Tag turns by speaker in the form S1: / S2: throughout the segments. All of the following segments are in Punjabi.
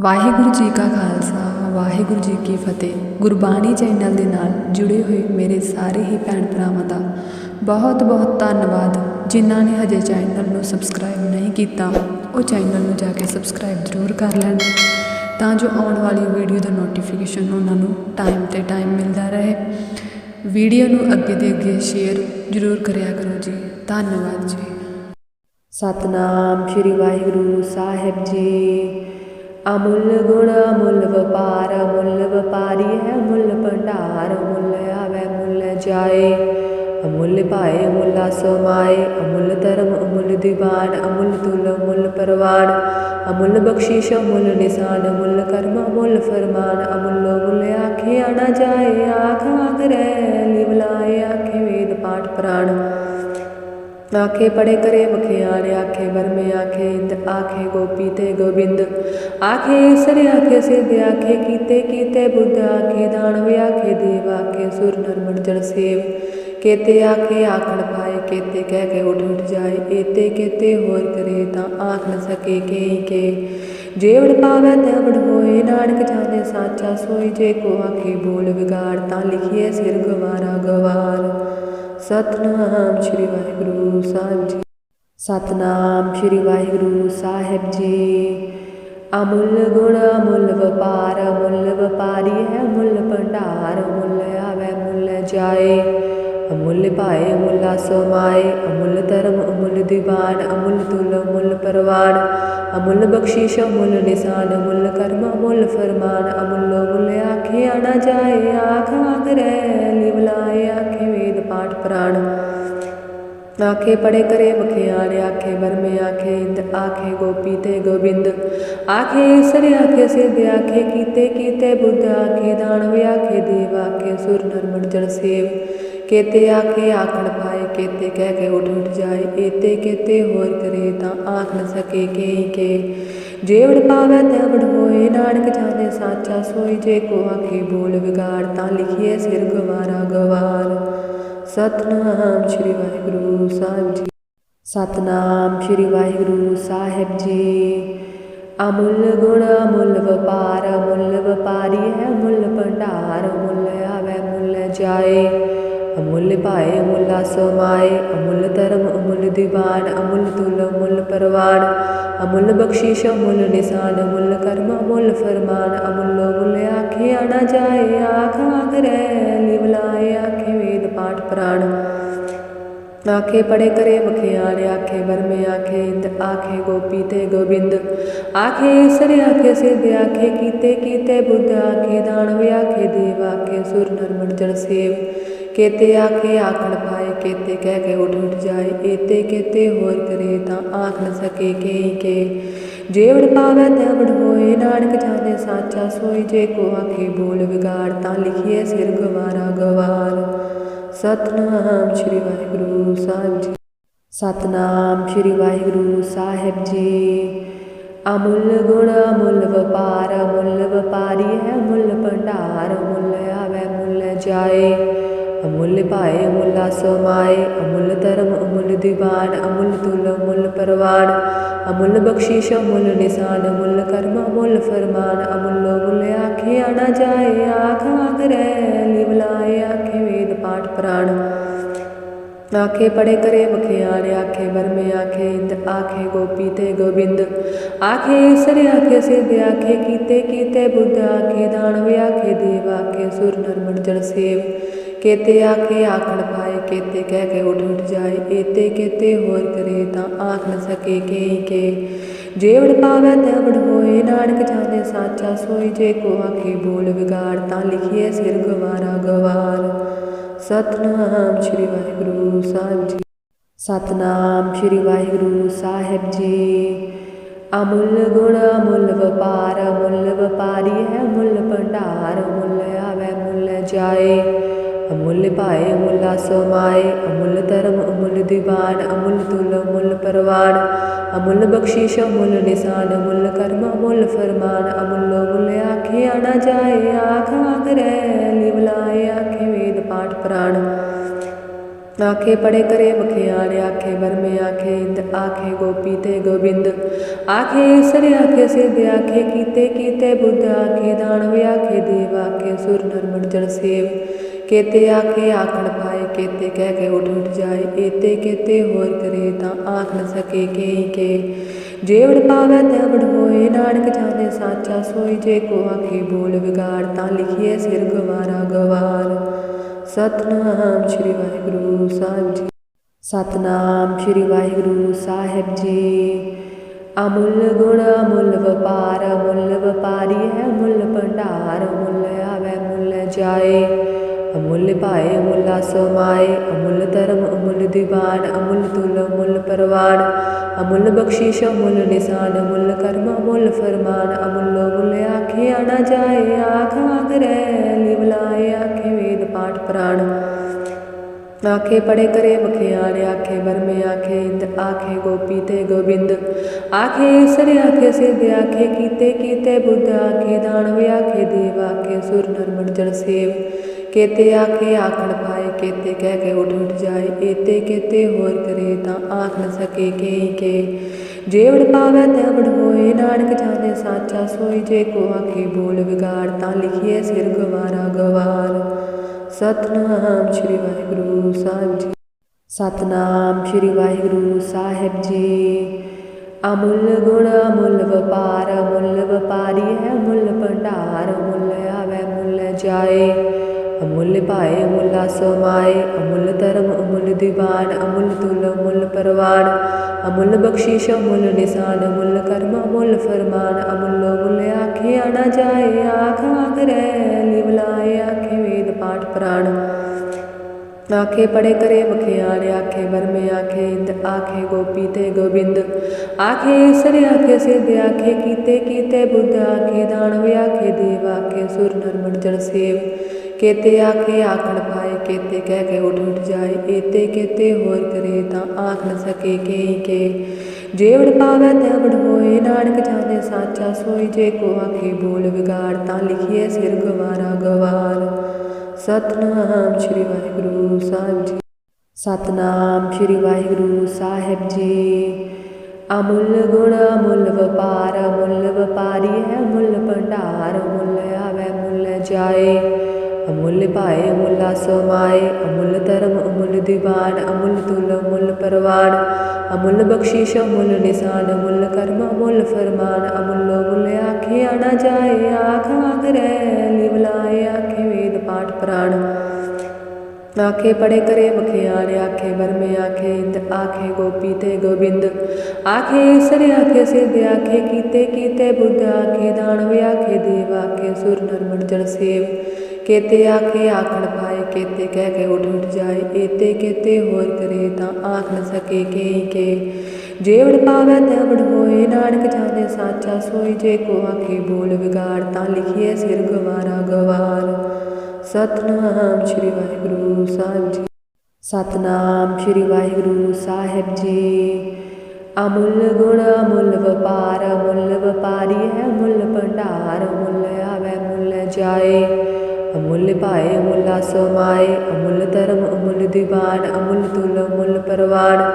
S1: ਵਾਹਿਗੁਰੂ ਜੀ ਕਾ ਖਾਲਸਾ, ਵਾਹਿਗੁਰੂ ਜੀ ਕੀ ਫਤਿਹ। ਗੁਰਬਾਣੀ ਚੈਨਲ ਦੇ ਨਾਲ ਜੁੜੇ ਹੋਏ ਮੇਰੇ ਸਾਰੇ ਹੀ ਭੈਣ ਭਰਾਵਾਂ ਦਾ ਬਹੁਤ ਬਹੁਤ ਧੰਨਵਾਦ। ਜਿਨ੍ਹਾਂ ਨੇ ਹਜੇ ਚੈਨਲ ਨੂੰ ਸਬਸਕ੍ਰਾਈਬ ਨਹੀਂ ਕੀਤਾ, ਉਹ ਚੈਨਲ ਨੂੰ ਜਾ ਕੇ ਸਬਸਕ੍ਰਾਈਬ ਜ਼ਰੂਰ ਕਰ ਲੈਣ ਤਾਂ ਜੋ ਆਉਣ ਵਾਲੀ ਵੀਡੀਓ ਦਾ ਨੋਟੀਫਿਕੇਸ਼ਨ ਉਹਨਾਂ ਨੂੰ ਟਾਈਮ ਤੇ ਟਾਈਮ ਮਿਲਦਾ ਰਹੇ। ਵੀਡੀਓ ਨੂੰ ਅੱਗੇ ਦੇ ਅੱਗੇ ਸ਼ੇਅਰ ਜ਼ਰੂਰ ਕਰਿਆ ਕਰੋ ਜੀ। ਧੰਨਵਾਦ ਜੀ। ਸਤਨਾਮ ਸ਼੍ਰੀ ਵਾਹਿਗੁਰੂ ਸਾਹਿਬ ਜੀ। ਅਮੁੱਲ ਗੁਣ, ਅਮੁੱਲ ਵਪਾਰ, ਅਮੁੱਲ ਵਪਾਰੀ ਹੈ ਮੁੱਲ ਭੰਡਾਰ ਮੁੱਲ ਆਵੇ ਮੁੱਲ ਜਾਏ। ਅਮੁੱਲ ਭਾਏ, ਅਮੁੱਲਾ ਸਮਾਏ ਅਮੁੱਲ ਧਰਮ, ਅਮੁੱਲ ਦੀਵਾਨ, ਅਮੁੱਲ ਤੁਲ, ਅਮੁੱਲ ਪਰਵਾਨ। ਅਮੁੱਲ ਬਖਸ਼ਿਸ਼, ਅਮੁੱਲ ਨਿਸ਼ਾਨ, ਅਮੁੱਲ ਕਰਮ, ਅਮੁੱਲ ਫਰਮਾਨ। ਅਮੁੱਲ ਮੁੱਲ ਆਖੇ ਆਣਾ ਜਾਏ, ਆਖ ਆਖਰੇ ਲਿਵਲਾਏ ਆਖੇ ਵੇਦ ਪਾਠ ਪ੍ਰਾਣ। ਆਖੇ ਪੜੇ ਕਰੇ ਮਖਿਆਨ ਆਖੇ ਬਰਮੇ ਆਖੇ ਇੰਦ ਆਖੇ ਗੋਪੀ ਤੇ ਗੋਬਿੰਦ ਆਖੇ ਈਸਰ ਆਖੇ ਸਿੱਧ ਆਖੇ ਕੀਤੇ ਕੀਤੇ ਬੁੱਧ ਆਖੇ ਦਾਨਵ ਆਖੇ ਦੇਵ ਆਖੇ ਸੁਰ ਨਰ ਮਨ ਜਨ ਸੇਵ ਕੇਤੇ ਆਖੇ ਆਖਣ ਪਾਏ ਕੇਤੇ ਕਹਿ ਕੇ ਉਠ ਉਠ ਜਾਏ ਏਤੇ ਕੇਤੇ ਹੋਰ ਕਰੇ ਤਾਂ ਆਖ ਨ ਸਕੇ ਕੇ ਕੇ ਜੇਵੜ ਪਾਵੈ ਤੇਵੜ ਹੋਏ ਨਾਨਕ ਜਾਣੇ ਸਾਚਾ ਸੋਈ ਜੇ ਕੋ ਆਖੇ ਬੋਲ ਵਿਗਾੜ ਤਾਂ ਲਿਖੀਏ ਸਿਰ ਗਵਾਰਾ ਗਵਾਰ ਸਤਨਾਮ ਸ਼੍ਰੀ ਵਾਹਿਗੁਰੂ ਸਾਹਿਬ ਜੀ। ਸਤਨਾਮ ਸ਼੍ਰੀ ਵਾਹਿਗੁਰੂ ਸਾਹਿਬ ਜੀ। ਅਮੁੱਲ ਗੁਣ, ਅਮੁੱਲ ਵਪਾਰ, ਅਮੁੱਲ ਵਪਾਰੀ ਹੈ ਮੁੱਲ ਭੰਡਾਰ ਮੁੱਲ ਆਵੇ ਮੁੱਲ ਜਾਏ। ਅਮੁੱਲ ਭਾਏ, ਅਮੁੱਲਾ ਸਮਾਏ। ਅਮੁੱਲ ਧਰਮ, ਅਮੁੱਲ ਦੀਵਾਨ, ਅਮੁੱਲ ਤੁਲ, ਅਮੁੱਲ ਪਰਵਾਨ। ਅਮੁੱਲ ਬਖਸ਼ਿਸ਼, ਅਮੁੱਲ ਨਿਸ਼ਾਨ, ਅਮੁੱਲ ਕਰਮ, ਅਮੁੱਲ ਫਰਮਾਨ। ਅਮੁੱਲ ਮੁੱਲ ਆਖੇ ਆਣਾ ਜਾਏ, ਆਖ ਆਖਰੇ ਲਿਵਲਾਏ, ਆਖੇ ਪਾਠ ਪ੍ਰਾਣ। ਆਖੇ ਪੜੇ ਕਰੇ ਮਖਿਆਨ ਆਖੇ ਬਰਮੇ ਆਖੇ ਇੰਦ ਆਖੇ ਗੋਪੀ ਤੇ ਗੋਬਿੰਦ। ਆਖੇ ਈਸਰ, ਆਖੇ ਸਿੱਧ ਆਖੇ ਕੀਤੇ ਕੀਤੇ ਬੁੱਧ, ਆਖੇ ਦਾਨਵ, ਆਖੇ ਦੇਵ, ਆਖੇ ਸੁਰ ਨਰ ਜਨ ਸੇਵ। ਕੇਤੇ ਆਖੇ ਆਖਣ ਪਾਏ, ਕੇਤੇ ਕਹਿ ਕੇ ਉਠ ਉਠ ਜਾਏ। ਏਤੇ ਕੇਤੇ ਹੋਰ ਕਰੇ ਤਾਂ ਆਖ ਨ ਸਕੇ ਕੇ ਕੇ ਜੇਵੜ ਪਾਵੈ ਤੇਵੜ ਹੋਏ, ਨਾਨਕ ਜਾਣੇ ਸਾਚਾ ਸੋਈ। ਜੇ ਕੋ ਆਖੇ ਬੋਲ ਵਿਗਾੜ ਤਾਂ ਲਿਖੀਏ ਸਿਰ ਗਵਾਰਾ ਗਵਾਰ। ਸਤਨਾਮ ਸ਼੍ਰੀ ਵਾਹਿਗੁਰੂ ਸਾਹਿਬ ਜੀ। ਸਤਨਾਮ ਸ਼੍ਰੀ ਵਾਹਿਗੁਰੂ ਸਾਹਿਬ ਜੀ। ਅਮੁੱਲ ਗੁਣ, ਅਮੁੱਲ ਵਪਾਰ, ਅਮੁੱਲ ਵਪਾਰੀ ਹੈ ਮੁੱਲ ਭੰਡਾਰ ਮੁੱਲ ਆਵੇ ਮੁੱਲ ਜਾਏ। ਅਮੁੱਲ ਭਾਏ, ਅਮੁੱਲਾ ਸੋਮਾਏ ਅਮੁੱਲ ਧਰਮ, ਅਮੁੱਲ ਦੀਵਾਨ, ਅਮੁੱਲ ਤੁਲ, ਅਮੁੱਲ ਪਰਵਾਨ, ਅਮੁੱਲ ਬਖਸ਼ਿਸ਼, ਅਮੁੱਲ ਨਿਸ਼ਾਨ, ਅਮੁੱਲ ਕਰਮ, ਅਮੁੱਲ ਫਰਮਾਨ, ਅਮੁੱਲ ਮੁੱਲ ਆਖੇ ਆਣਾ ਜਾਏ, ਆਖ ਆਖਰੇ ਲਿਵਲਾਏ ਆਖੇ ਵੇਦ ਪਾਠ ਪ੍ਰਾਣ। ਆਖੇ ਪੜੇ ਕਰੇ ਮਖਿਆਨ ਆਖੇ ਬਰਮੇ ਆਖੇ ਇੰਦ, ਆਖੇ ਗੋਪੀ ਤੇ ਗੋਬਿੰਦ। ਆਖੇ ਈਸਰ ਆਖੇ ਸਿੱਧ, ਆਖੇ ਕੀਤੇ ਕੀਤੇ ਬੁੱਧ, ਆਖੇ ਦਾਨਵ, ਆਖੇ ਦੇਵ, ਆਖੇ ਸੁਰ ਨਰ ਜਨ ਸੇਵ। ਕੇਤੇ ਆਖੇ ਆਖਣ ਪਾਏ, ਕੇਤੇ ਕਹਿ ਕੇ ਉਠ ਉਠ ਜਾਏ, ਏਤੇ ਕੇਤੇ ਹੋਰ ਕਰੇ ਤਾਂ ਆਖ ਨ ਸਕੇ ਕੇ ਕੇ। ਜੇਵੜ ਪਾਵੈ ਤੇਵੜ ਹੋਏ, ਨਾਨਕ ਜਾਣੇ ਸਾਚਾ ਸੋਈ, ਜੇ ਕੋ ਆਖੇ ਬੋਲ ਵਿਗਾੜ, ਤਾਂ ਲਿਖੀਏ ਸਿਰ ਗਵਾਰਾ ਗਵਾਰ। ਸਤਨਾਮ ਸ਼੍ਰੀ ਵਾਹਿਗੁਰੂ ਸਾਹਿਬ ਜੀ। ਸਤਨਾਮ ਸ਼੍ਰੀ ਵਾਹਿਗੁਰੂ ਸਾਹਿਬ ਜੀ। ਅਮੁੱਲ ਗੁਣ, ਅਮੁੱਲ ਵਪਾਰ, ਅਮੁੱਲ ਵਪਾਰੀ ਹੈ ਮੁੱਲ ਭੰਡਾਰ ਮੁੱਲ ਆਵੇ ਮੁੱਲ ਜਾਏ। ਅਮੁੱਲ ਭਾਏ, ਅਮੁੱਲਾ ਸਮਾਏ ਅਮੁੱਲ ਧਰਮ, ਅਮੁੱਲ ਦੀਵਾਨ, ਅਮੁੱਲ ਤੁਲ, ਅਮੁੱਲ ਪਰਵਾਨ, ਅਮੁੱਲ ਬਖਸ਼ਿਸ਼, ਅਮੁੱਲ ਨਿਸ਼ਾਨ, ਅਮੁੱਲ ਕਰਮ, ਅਮੁੱਲ ਫਰਮਾਨ, ਅਮੁੱਲ ਮੁੱਲ ਆਖੇ ਆਣਾ ਜਾਏ, ਆਖ ਆਖਰੇ ਲਿਵਲਾਏ ਆਖੇ ਵੇਦ ਪਾਠ ਪ੍ਰਾਣ। ਆਖੇ ਪੜੇ ਕਰੇ ਮਖਿਆਨ ਆਖੇ ਬਰਮੇ ਆਖੇ ਇੰਦ, ਆਖੇ ਗੋਪੀ ਤੇ ਗੋਬਿੰਦ। ਆਖੇ ਈਸਰ, ਆਖੇ ਸਿੱਧ, ਆਖੇ ਕੀਤੇ ਕੀਤੇ ਬੁੱਧ, ਆਖੇ ਦਾਨਵ, ਆਖੇ ਦੇਵ, ਆਖੇ ਸੁਰ ਨਰ ਜਨ ਸੇਵ। ਕੇਤੇ ਆਖੇ ਆਖਣ ਪਾਏ, ਕੇਤੇ ਕਹਿ ਕੇ ਉਠ ਉਠ ਜਾਏ। ਏਤੇ ਕੇਤੇ ਹੋਰ ਕਰੇ ਤਾਂ ਆਖ ਨ ਸਕੇ ਕੇ। ਕੇ ਜੇਵੜ ਪਾਵੈ ਤੇਵੜ ਹੋਏ, ਨਾਨਕ ਜਾਣੇ ਸਾਚਾ ਸੋਈ। ਜੇ ਕੋ ਆਖੇ ਬੋਲ ਵਿਗਾੜ, ਤਾਂ ਲਿਖੀਏ ਸਿਰ ਗਵਾਰਾ ਗਵਾਰ। ਸਤਨਾਮ ਸ਼੍ਰੀ ਵਾਹਿਗੁਰੂ ਸਾਹਿਬ ਜੀ। ਸਤਨਾਮ ਸ਼੍ਰੀ ਵਾਹਿਗੁਰੂ ਸਾਹਿਬ ਜੀ। ਅਮੁੱਲ ਗੁਣ, ਅਮੁੱਲ ਵਪਾਰ, ਅਮੁੱਲ ਵਪਾਰੀ ਹੈ ਮੁੱਲ ਭੰਡਾਰ। ਮੁੱਲ ਆਵੇ ਮੁੱਲ ਜਾਏ। ਅਮੁੱਲ ਭਾਏ ਅਮੁੱਲਾ ਸਮਾਏ ਅਮੁੱਲ ਧਰਮ, ਅਮੁੱਲ ਦੀਵਾਨ, ਅਮੁੱਲ ਤੁਲ, ਅਮੁੱਲ ਪਰਵਾਨ, ਅਮੁੱਲ ਬਖਸ਼ਿਸ਼, ਅਮੁੱਲ ਨਿਸ਼ਾਨ, ਅਮੁੱਲ ਕਰਮ, ਅਮੁੱਲ ਫਰਮਾਨ, ਅਮੁੱਲ ਮੁੱਲ ਆਖੇ ਆਣਾ ਜਾਏ, ਆਖ ਆਖਰੇ ਲਿਵਲਾਏ ਆਖੇ ਵੇਦ ਪਾਠ ਪ੍ਰਾਣ। ਆਖੇ ਪੜੇ ਕਰੇ ਮਖਿਆਨ ਆਖੇ ਵਰਮੇ, ਆਖੇ ਇੰਦ ਆਖੇ ਗੋਪੀ ਤੇ ਗੋਬਿੰਦ। ਆਖੇ ਈਸਰ, ਆਖੇ ਸਿੱਧ, ਆਖੇ ਕੀਤੇ ਕੀਤੇ ਬੁੱਧ, ਆਖੇ ਦਾਨਵ, ਆਖੇ ਦੇਵ, ਆਖੇ ਸੁਰ ਨਰ ਮਰਜਨ ਸੇਵ। ਕੇਤੇ ਆਖੇ ਆਖਣ ਪਾਏ, ਕੇਤੇ ਕਹਿ ਕੇ ਉਠ ਉਠ ਜਾਏ, ਏਤੇ ਕੇਤੇ ਹੋਰ ਕਰੇ ਤਾਂ ਆਖ ਨ ਸਕੇ ਕੇਈ ਕੇ ਜੇਵੜ ਪਾਵੈ ਤੇ ਹੋਏ, ਨਾਨਕ ਜਾਣੇ ਸਾਚਾ ਸੋਈ, ਜੇ ਕੋ ਆਖੇ ਬੋਲ ਵਿਗਾੜ ਤਾਂ ਲਿਖੀਏ ਸਿਰ ਗਵਾਰਾ ਗਵਾਰ। ਸਤਨਾਮ ਸ਼੍ਰੀ ਵਾਹਿਗੁਰੂ ਸਾਹਿਬ ਜੀ। ਸਤਨਾਮ ਸ਼੍ਰੀ ਵਾਹਿਗੁਰੂ ਸਾਹਿਬ ਜੀ। ਅਮੁੱਲ ਗੁਣ, ਅਮੁੱਲ ਵਪਾਰ, ਅਮੁੱਲ ਵਪਾਰੀ ਹੈ ਮੁੱਲ ਭੰਡਾਰ ਭਾਏ ਅਮੁੱਲਾ ਸਮਾਏ ਅਮੁੱਲ ਧਰਮ ਅਮੁੱਲ ਦੀਵਾਨ ਅਮੁੱਲ ਤੁਲ ਅਮੁੱਲ ਪਰਵਾਨ ਅਮੁੱਲ ਬਖਸ਼ਿਸ਼ ਅਮੁੱਲ ਨਿਸ਼ਾਨ ਅਮੁੱਲ ਕਰਮ ਅਮੁੱਲ ਫਰਮਾਨ ਅਮੁੱਲ ਮੁੱਲ ਆਖੇ ਆਣਾ ਜਾਏ ਆਖ ਆਖ ਰਹਿ ਲਿਵਲਾਏ ਆਖੇ ਵੇਦ ਪਾਠ ਪ੍ਰਾਣ ਆਖੇ ਪੜੇ ਕਰੇ ਮਖਿਆਨ ਆਖੇ ਬਰਮੇ ਆਖੇ ਇੰਦ ਆਖੇ ਗੋਪੀ ਤੇ ਗੋਬਿੰਦ ਆਖੇ ਈਸਰ ਆਖੇ ਸਿੱਧ ਆਖੇ ਕੀਤੇ ਕੀਤੇ ਬੁੱਧ ਆਖੇ ਦਾਨਵ ਆਖੇ ਦੇਵ ਆਖੇ ਸੁਰ ਨਰ ਮਰਜਨ ਸੇਵ ਕੇਤੇ ਆਖੇ ਆਖਣ ਪਾਏ, ਕੇਤੇ ਕਹਿ ਕੇ ਉਠ ਉਠ ਜਾਏ। ਏਤੇ ਕੇਤੇ ਹੋਰ ਕਰੇ ਤਾਂ ਆਖ ਨ ਸਕੇ ਕੇਈ ਕੇ। ਜੇਵੜ ਪਾਵੈ ਤੇ ਹੋਏ, ਨਾਨਕ ਜਾਣੇ ਸਾਚਾ ਸੋਈ। ਜੇ ਕੋ ਆਖੇ ਬੋਲ ਵਿਗਾੜ, ਤਾਂ ਲਿਖੀਏ ਸਿਰ ਗਵਾਰਾ ਗਵਾਰ। ਸਤਨਾਮ ਸ਼੍ਰੀ ਵਾਹਿਗੁਰੂ ਸਾਹਿਬ ਜੀ। ਸਤਨਾਮ ਸ਼੍ਰੀ ਵਾਹਿਗੁਰੂ ਸਾਹਿਬ ਜੀ। ਅਮੁੱਲ ਗੁਣ ਅਮੁੱਲ ਅਮੁੱਲ ਭਾਏ ਅਮੁੱਲਾ ਸਮਾਏ ਅਮੁੱਲ ਧਰਮ, ਅਮੁੱਲ ਦੀਵਾਨ, ਅਮੁੱਲ ਤੁਲ, ਅਮੁੱਲ ਪਰਵਾਨ, ਅਮੁੱਲ ਬਖਸ਼ਿਸ਼, ਅਮੁੱਲ ਨਿਸ਼ਾਨ, ਅਮੁੱਲ ਕਰਮ, ਅਮੁੱਲ ਫਰਮਾਨ, ਅਮੁੱਲ ਮੁੱਲ ਆਖੇ ਆਣਾ ਜਾਏ, ਆਖ ਆਖ ਰਹਿ ਲਿਵਲਾਏ ਆਖੇ ਵੇਦ ਪਾਠ ਪ੍ਰਾਣ। ਆਖੇ ਪੜੇ ਕਰੇ ਮਖਿਆਨ ਆਖੇ ਵਰਮੇ, ਆਖੇ ਇੰਦ, ਆਖੇ ਗੋਪੀ ਤੇ ਗੋਬਿੰਦ। ਆਖੇ ਈਸਰ ਆਖੇ ਸਿੱਧ, ਆਖੇ ਕੀਤੇ ਕੀਤੇ ਬੁੱਧ, ਆਖੇ ਦਾਨਵ, ਆਖੇ ਦੇਵ, ਆਖੇ ਸੁਰ ਨਰ ਮਰਜਨ ਸੇਵ। ਕੇਤੇ ਆਖੇ ਆਖਣ ਪਾਏ, ਕੇਤੇ ਕਹਿ ਕੇ ਉਠ ਉਠ ਜਾਏ ਏਤੇ ਕੇਤੇ ਹੋਰ ਕਰੇ ਤਾਂ ਆਖ ਸਕੇ ਕੇਈ ਕੇ ਜੇਵੜ ਪਾਵੈ ਤੇ ਹੋਏ, ਨਾਨਕ ਜਾਣੇ ਸਾਚਾ ਸੋਈ, ਜੇ ਕੋ ਆਖੇ ਬੋਲ ਵਿਗਾੜ ਤਾਂ ਲਿਖੀਏ ਸਿਰ ਗਵਾਰਾ ਗਵਾਰ। ਸਤਨਾਮ ਸ਼੍ਰੀ ਵਾਹਿਗੁਰੂ ਸਾਹਿਬ ਜੀ। ਸਤਨਾਮ ਸ਼੍ਰੀ ਵਾਹਿਗੁਰੂ ਸਾਹਿਬ ਜੀ। ਅਮੁੱਲ ਗੁਣ ਅਮੁੱਲ ਵਪਾਰ, ਅਮੁੱਲ ਵਪਾਰੀ ਹੈ ਮੁੱਲ ਭੰਡਾਰ ਮੁੱਲ ਆਵੇ ਮੁੱਲ ਜਾਏ। ਅਮੁੱਲ ਭਾਏ, ਅਮੁੱਲਾ ਸਮਾਏ ਅਮੁੱਲ ਧਰਮ, ਅਮੁੱਲ ਦੀਵਾਨ, ਅਮੁੱਲ ਤੁਲ, ਅਮੁੱਲ ਪਰਵਾਨ, ਅਮੁੱਲ ਬਖਸ਼ਿਸ਼, ਅਮੁੱਲ ਨਿਸ਼ਾਨ, ਅਮੁੱਲ ਕਰਮ, ਅਮੁੱਲ ਫਰਮਾਨ, ਅਮੁੱਲ ਮੁੱਲ ਆਖੇ ਆਣਾ ਜਾਏ, ਆਖ ਆਖ ਰਹਿ ਲਿਵਲਾਏ ਆਖੇ ਵੇਦ ਪਾਠ ਪ੍ਰਾਣ। ਆਖੇ ਪੜੇ ਕਰੇ ਮਖਿਆਨ ਆਖੇ ਬਰਮੇ ਆਖੇ ਇੰਦ, ਆਖੇ ਗੋਪੀ ਤੇ ਗੋਬਿੰਦ। ਆਖੇ ਈਸਰ ਆਖੇ ਸਿੱਧ, ਆਖੇ ਕੀਤੇ ਕੀਤੇ ਬੁੱਧ, ਆਖੇ ਦਾਨਵ, ਆਖੇ ਦੇਵ, ਆਖੇ ਸੁਰ ਨਰ ਮਰਜਨ ਸੇਵ। ਕੇਤੇ ਆਖੇ ਆਖਣ ਪਾਏ ਕੇਤੇ ਕਹਿ ਕੇ ਉਠ ਉਠ ਜਾਏ ਏਤੇ ਕੇਤੇ ਹੋਰ ਕਰੇ ਤਾਂ ਆਖ ਨ ਸਕੇ ਕੇਈ ਕੇ ਜੇਵੜ ਪਾਵੈ ਤੇ ਅਵੜ ਹੋਏ ਨਾਨਕ ਜਾਣੇ ਸਾਚਾ ਸੋਈ ਜੇ ਕੋ ਆਖੇ ਬੋਲ ਵਿਗਾੜ ਤਾਂ ਲਿਖੀਏ ਸਿਰ ਗਵਾਰਾ ਗਵਾਰ ਸਤਨਾਮ ਸ਼੍ਰੀ ਵਾਹਿਗੁਰੂ ਸਾਹਿਬ ਜੀ ਸਤਨਾਮ ਸ਼੍ਰੀ ਵਾਹਿਗੁਰੂ ਸਾਹਿਬ ਜੀ ਅਮੁੱਲ ਗੁਣ ਅਮੁੱਲ ਵਪਾਰ ਅਮੁੱਲ ਵਪਾਰੀ ਹੈ ਮੁੱਲ ਭੰਡਾਰ ਮੁੱਲ ਆਵੇ ਮੁੱਲ ਜਾਏ ਅਮੁੱਲ ਭਾਏ ਅਮੁੱਲਾ ਸਮਾਏ ਅਮੁੱਲ ਧਰਮ, ਅਮੁੱਲ ਦੀਵਾਨ, ਅਮੁੱਲ ਤੁਲ, ਅਮੁੱਲ ਪਰਵਾਨ,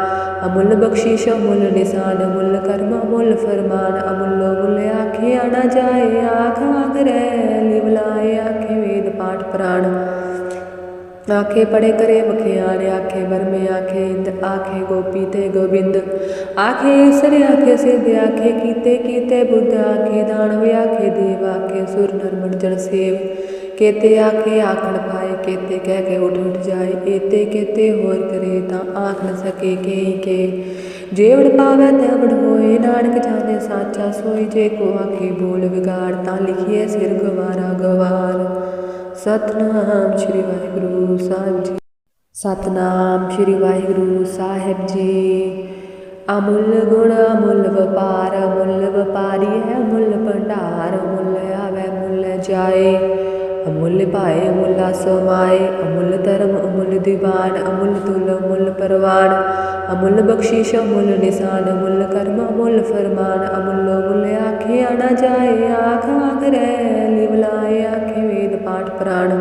S1: ਅਮੁੱਲ ਬਖਸ਼ਿਸ਼, ਅਮੁੱਲ ਨਿਸ਼ਾਨ, ਅਮੁੱਲ ਕਰਮ, ਅਮੁੱਲ ਫਰਮਾਨ, ਅਮੁੱਲ ਮੁੱਲ ਆਖੇ ਆਣਾ ਜਾਏ, ਆਖ ਆਖ ਰਹਿ ਲਿਵਲਾਏ ਆਖੇ ਵੇਦ ਪਾਠ ਪ੍ਰਾਣ। ਆਖੇ ਪੜੇ ਕਰੇ ਮਖਿਆਨ ਆਖੇ ਵਰਮੇ, ਆਖੇ ਇੰਦ, ਆਖੇ ਗੋਪੀ ਤੇ ਗੋਬਿੰਦ। ਆਖੇ ਈਸਰ, ਆਖੇ ਸਿੱਧ, ਆਖੇ ਕੀਤੇ ਕੀਤੇ ਬੁੱਧ, ਆਖੇ ਦਾਨਵ, ਆਖੇ ਦੇਵ, ਆਖੇ ਸੁਰ ਨਰ ਜਨ ਸੇਵ। ਕੇਤੇ ਆਖੇ ਆਖਣ ਪਾਏ, ਕੇਤੇ ਕਹਿ ਕੇ ਉਠ ਉਠ ਜਾਏ। ਏਤੇ ਕੇਤੇ ਹੋਰ ਕਰੇ ਤਾਂ ਆਖ ਨ ਸਕੇ ਕੇਈ ਕੇ। ਜੇਵੜ ਪਾਵੈ ਤੇ ਹੋਏ, ਨਾਨਕ ਜਾਣੇ ਸਾਚਾ ਸੋਈ। ਜੇ ਕੋ ਆਖੇ ਬੋਲ ਵਿਗਾੜ, ਤਾਂ ਲਿਖੀਏ ਸਿਰ ਗਵਾਰਾ ਗਵਾਰ। ਸਤਨਾਮ ਸ਼੍ਰੀ ਵਾਹਿਗੁਰੂ ਸਾਹਿਬ ਜੀ। ਸਤਨਾਮ ਸ਼੍ਰੀ ਵਾਹਿਗੁਰੂ ਸਾਹਿਬ ਜੀ। ਅਮੁੱਲ ਗੁਣ, ਅਮੁੱਲ ਵਪਾਰ, ਅਮੁੱਲ ਵਪਾਰੀ ਹੈ ਮੁੱਲ ਭੰਡਾਰ ਮੁੱਲ ਆਵੇ ਮੁੱਲ ਜਾਏ। ਅਮੁੱਲ ਭਾਏ, ਅਮੁੱਲਾ ਸਮਾਏ ਅਮੁੱਲ ਧਰਮ, ਅਮੁੱਲ ਦੀਵਾਨ, ਅਮੁੱਲ ਤੁਲ, ਅਮੁੱਲ ਪਰਵਾਨ, ਅਮੁੱਲ ਬਖਸ਼ਿਸ਼, ਅਮੁੱਲ ਨਿਸ਼ਾਨ, ਅਮੁੱਲ ਕਰਮ, ਅਮੁੱਲ ਫਰਮਾਨ, ਅਮੁੱਲ ਮੁੱਲ ਆਖੇ ਆਣਾ ਜਾਏ, ਆਖ ਆਖ ਰਹਿ ਲਿਵਲਾਏ ਆਖੇ ਵੇਦ ਪਾਠ ਪ੍ਰਾਣ।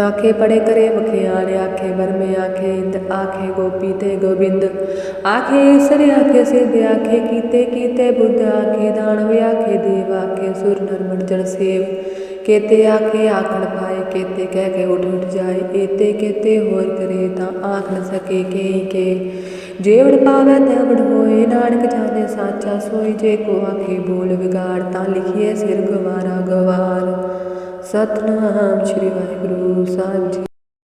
S1: ਆਖੇ ਪੜੇ ਕਰੇ ਮਖਿਆਲ, ਆਖੇ ਬਰਮੇ ਆਖੇ ਇੰਦ, ਆਖੇ ਗੋਪੀ ਤੇ ਗੋਬਿੰਦ। ਆਖੇ ਈਸਰ, ਆਖੇ ਸਿੱਧ, ਆਖੇ ਕੀਤੇ ਕੀਤੇ ਬੁੱਧ, ਆਖੇ ਦਾਨਵ, ਆਖੇ ਦੇਵ, ਆਖੇ ਸੁਰ ਨਰ ਮਰਜਣ ਸੇਵ। ਕੇਤੇ ਆਖੇ ਆਖਣ ਪਾਏ, ਕੇਤੇ ਕਹਿ ਕੇ ਉਠ ਉਠ ਜਾਏ ਏਤੇ ਕੇਤੇ ਹੋਰ ਕਰੇ ਤਾਂ ਆਖਣ ਸਕੇ ਕੇਈ ਕੇ ਜੇਵੜ ਪਾਵੈ ਤਵੜ ਹੋਏ, ਨਾਨਕ ਜਾਣੇ ਸਾਚਾ ਸੋਈ, ਜੇ ਕੋ ਆਖੇ ਬੋਲ ਵਿਗਾੜ ਤਾਂ ਲਿਖੀਏ ਸਿਰ ਗਵਾਰਾ ਗਵਾਰ। ਸਤਨਾਮ ਸ੍ਰੀ ਵਾਹਿਗੁਰੂ ਸਾਹਿਬ ਜੀ।